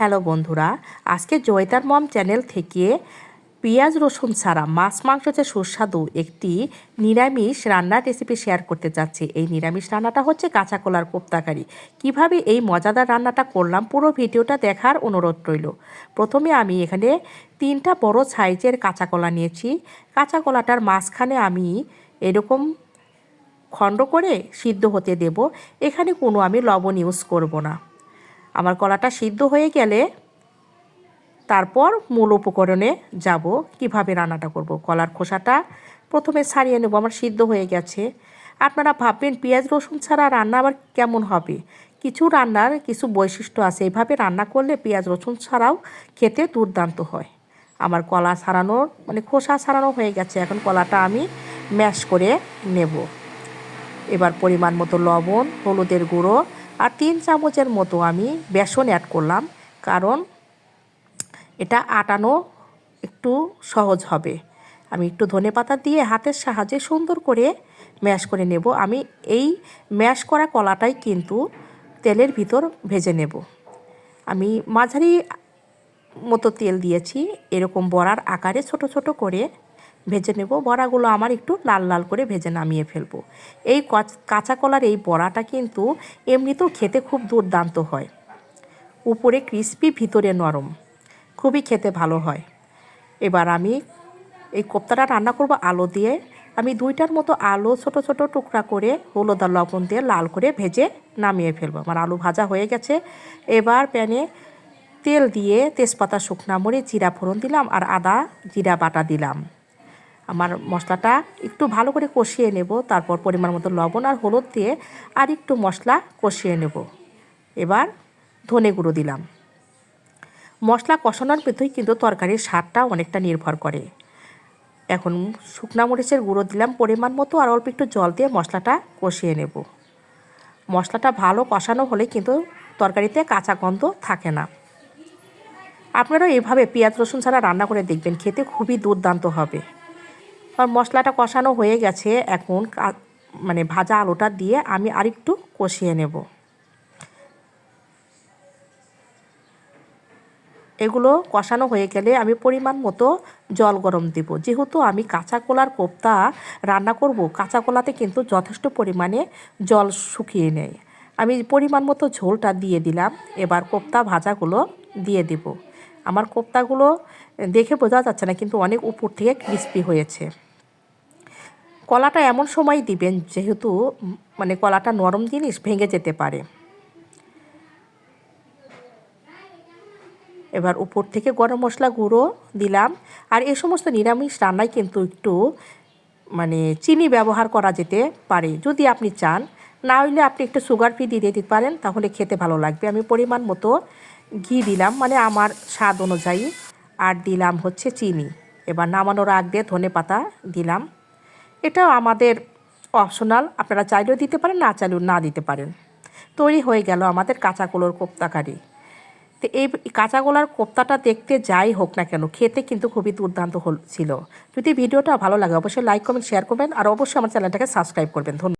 Hello বন্ধুরা, আজকে জয়তার মম channel থেকে পেঁয়াজ, রসুন ছাড়া মাছ, মাংস যে সুস্বাদু একটি নিরামিষ রান্নার রেসিপি শেয়ার করতে যাচ্ছি। এই নিরামিষ রান্নাটা হচ্ছে কাঁচা কলার কোপ্তাকারি কীভাবে এই মজাদার রান্নাটা করলাম পুরো ভিডিওটা দেখার অনুরোধ রইল। প্রথমে আমি এখানে তিনটা বড় সাইজের কাঁচা কলা নিয়েছি। কাঁচা কলাটার মাঝখানে আমি এরকম খণ্ড করে সিদ্ধ হতে দেব। এখানে কোনো আমি লবণ ইউজ করব না। আমার কলাটা সিদ্ধ হয়ে গেলে তারপর মূল উপকরণে যাব। কীভাবে রান্নাটা করব? কলার খোসাটা প্রথমে ছাড়িয়ে নেব, আমার সিদ্ধ হয়ে গেছে। আপনারা ভাববেন, পেঁয়াজ, রসুন ছাড়া রান্না আবার কেমন হবে? কিছু রান্নার কিছু বৈশিষ্ট্য আছে। এইভাবে রান্না করলে পেঁয়াজ, রসুন ছাড়াও খেতে দুর্দান্ত হয়। আমার কলা ছাড়ানোর মানে খোসা ছাড়ানো হয়ে গেছে। এখন কলাটা আমি ম্যাশ করে নেব। এবার পরিমাণ মতো লবণ, হলুদের গুঁড়ো আর তিন চামচের মতো আমি বেসন অ্যাড করলাম, কারণ এটা আটানো একটু সহজ হবে। আমি একটু ধনে পাতা দিয়ে হাতের সাহায্যে সুন্দর করে ম্যাশ করে নেব। আমি এই ম্যাশ করা কলাটাই কিন্তু তেলের ভিতর ভেজে নেব। আমি মাঝারি মতো তেল দিয়েছি, এরকম বড়ার আকারে ছোট ছোট করে ভেজে নেব। বড়াগুলো আমার একটু লাল লাল করে ভেজে নামিয়ে ফেলব। এই কাঁচা কলার এই বড়াটা কিন্তু এমনিতেও খেতে খুব দুর্দান্ত হয়। উপরে ক্রিস্পি, ভিতরে নরম। খুবই খেতে ভালো হয়। এবার আমি এই কোপ্তাটা রান্না করব আলো দিয়ে। আমি দুইটার মতো আলু ছোট ছোট টুকরা করে হলুদ লবণ দিয়ে লাল করে ভেজে নামিয়ে ফেলব। আমার আলু ভাজা হয়ে গেছে। এবার প্যানে তেল দিয়ে তেজপাতা, শুকনা মরিচ, জিরা ফোড়ন দিলাম আর আদা, জিরা বাটা দিলাম। আমার মশলাটা একটু ভালো করে কষিয়ে নেব। তারপর পরিমাণ মতো লবণ আর হলুদ দিয়ে আর একটু মশলা কষিয়ে নেব। এবার ধনে গুঁড়ো দিলাম। মশলা কষানোর ভেতরেই কিন্তু তরকারির স্বাদটা অনেকটা নির্ভর করে। এখন শুকনা মরিচের গুঁড়ো দিলাম পরিমাণ মতো আর অল্প একটু জল দিয়ে মশলাটা কষিয়ে নেব। মশলাটা ভালো কষানো হলে কিন্তু তরকারিতে কাঁচা গন্ধ থাকে না। আপনারাও এভাবে পেঁয়াজ রসুন ছাড়া রান্না করে দেখবেন, খেতে খুবই দুর্দান্ত হবে। আর মশলাটা কষানো হয়ে গেছে এখন মানে ভাজা আলুটা দিয়ে আমি আরেকটু কষিয়ে নেব। এগুলো কষানো হয়ে গেলে আমি পরিমাণ মতো জল গরম দেব। যেহেতু আমি কাঁচা কলার কোপ্তা রান্না করব, কাঁচা কলাতে কিন্তু যথেষ্ট পরিমাণে জল শুকিয়ে নেয়। আমি পরিমাণ মতো ঝোলটা দিয়ে দিলাম। এবার কোপ্তা ভাজাগুলো দিয়ে দেব। আমার কোপ্তাগুলো দেখে বোঝা যাচ্ছে না, কিন্তু অনেক উপর থেকে ক্রিস্পি হয়েছে। কলাটা এমন সময় দিবেন, যেহেতু মানে কলাটা নরম জিনিস ভেঙে যেতে পারে। এবার উপর থেকে গরম মশলা গুঁড়ো দিলাম, আর এ সমস্ত নিরামিষ রান্নায় কিন্তু একটু মানে চিনি ব্যবহার করা যেতে পারে, যদি আপনি চান। না হইলে আপনি একটু সুগার ফ্রি দিয়ে দিতে পারেন, তাহলে খেতে ভালো লাগবে। আমি পরিমাণ মতো ঘি দিলাম মানে আমার স্বাদ অনুযায়ী। আর দিলাম হচ্ছে চিনি। এবার নামানোর আগ দিয়ে ধনে পাতা দিলাম। এটাও আমাদের অপশনাল আপনারা চাইলেও দিতে পারেন, না চাইলেও না দিতে পারেন। তৈরি হয়ে গেল আমাদের কাঁচা কলোর কোপ্তাকারি তো এই কাঁচা গোলার কোপ্তাটা দেখতে যাই হোক না কেন, খেতে কিন্তু খুবই দুর্দান্ত ছিল। যদি ভিডিওটা ভালো লাগে, অবশ্যই লাইক কমেন্ট শেয়ার করবেন। আর অবশ্যই আমার চ্যানেলটাকে সাবস্ক্রাইব করবেন। ধন্যবাদ।